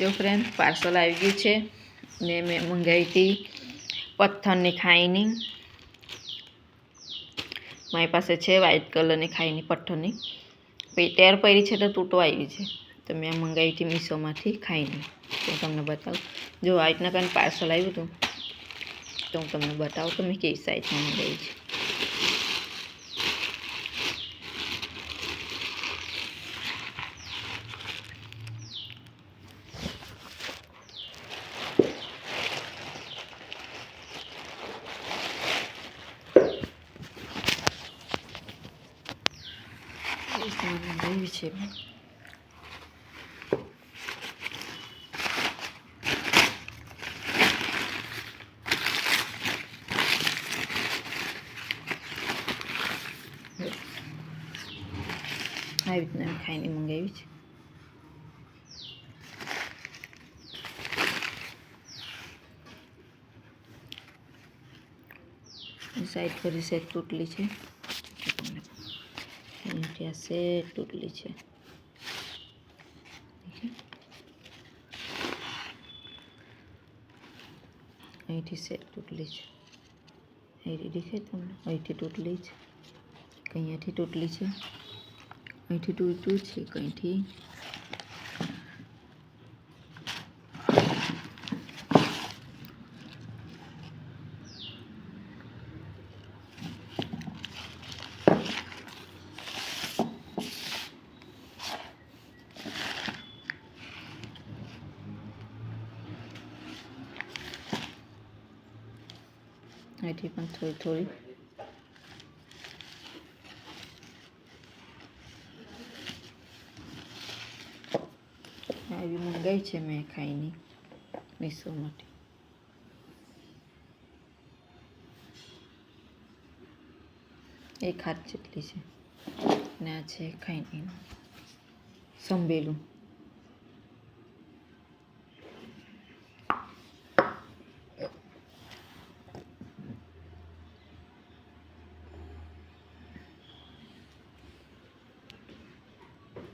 જો friend parcel આવી ગયું છે. ને મેં મંગાવી હતી પથ્થરની ખાઈની. મારી પાસે છે વ્હાઈટ કલરની ખાઈની પથ્થરની. પછી ટેર પડી છે તો તૂટવા આવી છે. તો મેં મંગાવી હતી મીશોમાંથી ખાઈની. તો તમને બતાવું. જો આ રીતના કંઈ પાર્સલ આવ્યું હતું, તો હું તમને બતાવું કે મેં કેવી સાઈઝમાં મંગાવી છે. મંગાવી છે મેં આવી રીતના ખાઈને મંગાવી છે સાઈડ પર સેટ તૂટલી છે. આ સેટ તૂટલી છે. અહીંથી સેટ તૂટલી છે. અહીંથી દેખાય તમને? અહીંથી તૂટલી છે. અહીંયાથી તૂટલી છે? અહીંથી તૂટ્યું છે કંઈથી? અહીંથી પણ થોડી થોડી. આવી મંગાઈ છે મેં ખાઈની મીસો માટે. એક હાથ જેટલી છે. ને આ છે ખાઈની સંભેલું.